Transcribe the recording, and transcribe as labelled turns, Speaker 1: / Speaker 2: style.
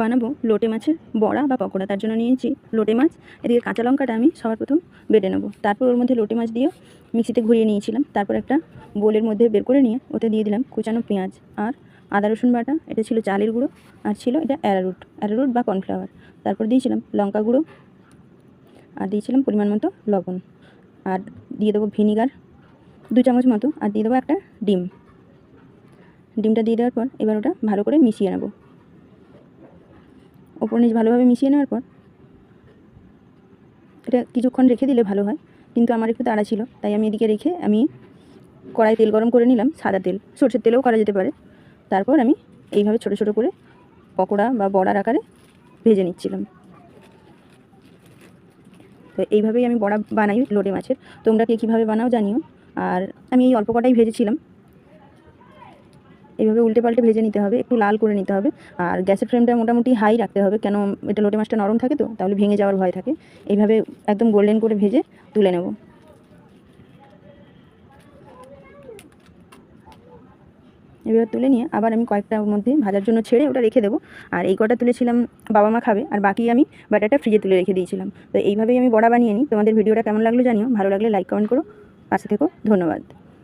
Speaker 1: বানাবো লোটে মাছের বড়া বা পকোড়া, তার জন্য নিয়েছি লোটে মাছ। এদিকে কাঁচা লঙ্কাটা আমি সবার প্রথম বেটে নেব। তারপর ওর মধ্যে লোটে মাছ দিয়ে মিক্সিতে ঘুরিয়ে নিয়েছিলাম। তারপর একটা বোলের মধ্যে বের করে নিয়ে ওতে দিয়ে দিলাম কুচানো পেঁয়াজ আর আদা, রসুন বাটা। এটা ছিল চালের গুঁড়ো আর ছিল এটা অ্যারারুট অ্যারারুট বা কর্নফ্লাওয়ার। তারপর দিয়েছিলাম লঙ্কা গুঁড়ো আর দিয়েছিলাম পরিমাণ মতো লবণ। আর দিয়ে দেবো ভিনিগার দু চামচ মতো। আর দিয়ে দেবো একটা ডিম। ডিমটা দিয়ে দেওয়ার পর এবার ওটা ভালো করে মিশিয়ে নেব। ওপর নিচ ভালোভাবে মিশিয়ে নেওয়ার পর এটা কিছুক্ষণ রেখে দিলে ভালো হয়। কিন্তু আমার একটু তাড়া ছিল, তাই আমি এদিকে রেখে আমি কড়াই তেল গরম করে নিলাম, সাদা তেল। সরষের তেলেও করা যেতে পারে। তারপর আমি এইভাবে ছোটো ছোটো করে পকোড়া বা বড়ার আকারে ভেজে নিচ্ছিলাম। তো এইভাবেই আমি বড়া বানাই লোটে মাছের। তোমরা কে কীভাবে বানাও জানিও। আর আমি এই অল্প কটাই ভেজেছিলাম। এইভাবে উল্টে পাল্টে ভেজে নিতে হবে, একটু লাল করে নিতে হবে। আর গ্যাসের ফ্লেমটা মোটামুটি হাই রাখতে হবে, কেন এটা লোটে মাছটা নরম থাকে তো, তাহলে ভেঙে যাওয়ার ভয় থাকে। এইভাবে একদম গোল্ডেন করে ভেজে তুলে নেব। এবার তুলে নিয়ে আবার আমি কয়েকটা ওর মধ্যে ভাজার জন্য ছেড়ে ওটা রেখে দেবো। আর এই কটা তুলেছিলাম বাবা মা খাবে, আর বাকি আমি ব্যাটারটা ফ্রিজে তুলে রেখে দিয়েছিলাম। তো এইভাবেই আমি বড়া বানিয়ে নিই। তোমাদের ভিডিওটা কেমন লাগল জানিও, ভালো লাগলে লাইক কমেন্ট করো। পাশে থেকো, ধন্যবাদ।